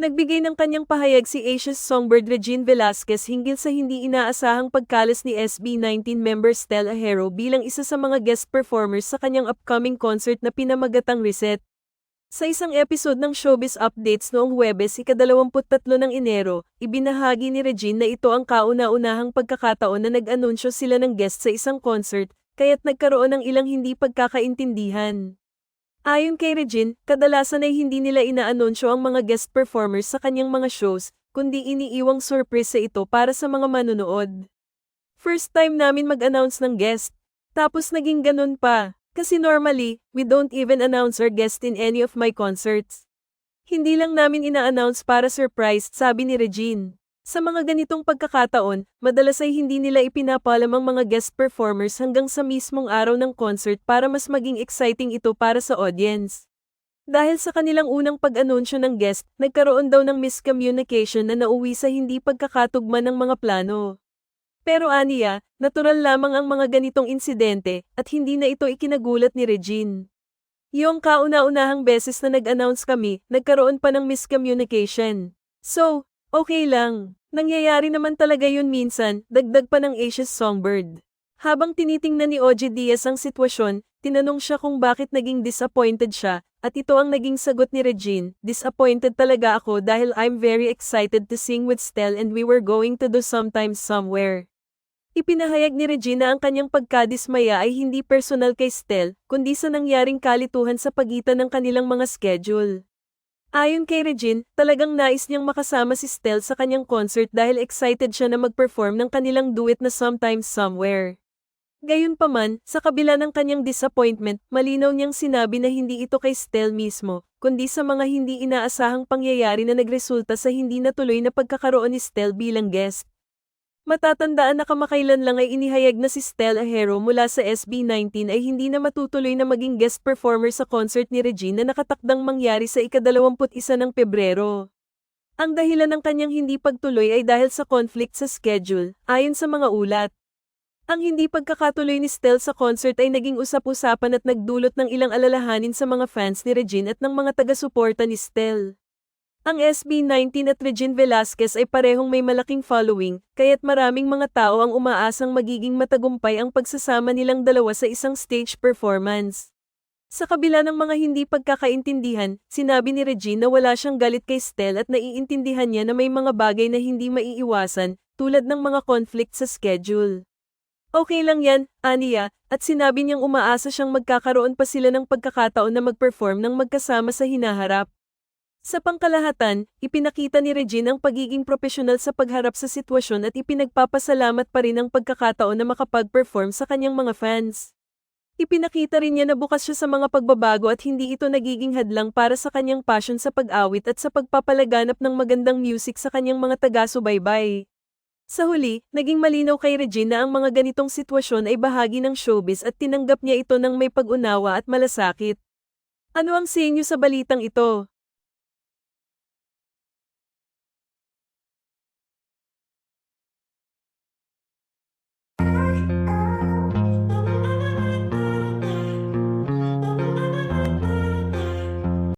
Nagbigay ng kanyang pahayag si Asia's songbird Regine Velasquez hinggil sa hindi inaasahang pagkalas ni SB19 member Stella Hero bilang isa sa mga guest performers sa kanyang upcoming concert na pinamagatang Reset. Sa isang episode ng Showbiz Updates noong Huwebes ika-23 ng Enero, ibinahagi ni Regine na ito ang kauna-unahang pagkakataon na nag-anunsyo sila ng guest sa isang concert, kaya't nagkaroon ng ilang hindi pagkakaintindihan. Ayon kay Regine, kadalasan ay hindi nila inaanunsyo ang mga guest performers sa kanyang mga shows, kundi iniiwang sorpresa ito para sa mga manunood. First time namin mag-announce ng guest. Tapos naging ganun pa. Kasi normally, we don't even announce our guest in any of my concerts. Hindi lang namin ina-announce para surprise, sabi ni Regine. Sa mga ganitong pagkakataon, madalas ay hindi nila ipinapalam ang mga guest performers hanggang sa mismong araw ng concert para mas maging exciting ito para sa audience. Dahil sa kanilang unang pag-anunsyo ng guest, nagkaroon daw ng miscommunication na nauwi sa hindi pagkakatugma ng mga plano. Pero aniya, natural lamang ang mga ganitong insidente at hindi na ito ikinagulat ni Regine. Yung kauna-unahang beses na nag-announce kami, nagkaroon pa ng miscommunication. So, okay lang. Nangyayari naman talaga yun minsan, dagdag pa ng Asia's Songbird. Habang tinitingnan ni OG Diaz ang sitwasyon, tinanong siya kung bakit naging disappointed siya, at ito ang naging sagot ni Regine, disappointed talaga ako dahil I'm very excited to sing with Stel and we were going to do sometimes somewhere. Ipinahayag ni Regina ang kanyang pagkadismaya ay hindi personal kay Stel, kundi sa nangyaring kalituhan sa pagitan ng kanilang mga schedule. Ayon kay Regine, talagang nais niyang makasama si Stel sa kanyang concert dahil excited siya na mag-perform ng kanilang duet na Sometimes Somewhere. Gayunpaman, sa kabila ng kanyang disappointment, malinaw niyang sinabi na hindi ito kay Stel mismo, kundi sa mga hindi inaasahang pangyayari na nagresulta sa hindi natuloy na pagkakaroon ni Stel bilang guest. Matatandaan na kamakailan lang ay inihayag na si Stel Ahero mula sa SB19 ay hindi na matutuloy na maging guest performer sa concert ni Regine na nakatakdang mangyari sa ika-21 ng Pebrero. Ang dahilan ng kanyang hindi pagtuloy ay dahil sa conflict sa schedule, ayon sa mga ulat. Ang hindi pagkakatuloy ni Stel sa concert ay naging usap-usapan at nagdulot ng ilang alalahanin sa mga fans ni Regine at ng mga taga-suporta ni Stel. Ang SB19 at Regine Velasquez ay parehong may malaking following, kaya't maraming mga tao ang umaasang magiging matagumpay ang pagsasama nilang dalawa sa isang stage performance. Sa kabila ng mga hindi pagkakaintindihan, sinabi ni Regine na wala siyang galit kay Stel at naiintindihan niya na may mga bagay na hindi maiiwasan, tulad ng mga conflict sa schedule. Okay lang yan, Aniya, at sinabi niyang umaasa siyang magkakaroon pa sila ng pagkakataon na mag-perform ng magkasama sa hinaharap. Sa pangkalahatan, ipinakita ni Regine ang pagiging profesional sa pagharap sa sitwasyon at ipinagpapasalamat pa rin ang pagkakataon na makapag-perform sa kanyang mga fans. Ipinakita rin niya na bukas siya sa mga pagbabago at hindi ito nagiging hadlang para sa kanyang passion sa pag-awit at sa pagpapalaganap ng magandang music sa kanyang mga taga-subaybay. Sa huli, naging malinaw kay Regine na ang mga ganitong sitwasyon ay bahagi ng showbiz at tinanggap niya ito ng may pag-unawa at malasakit. Ano ang sa inyo sa balitang ito?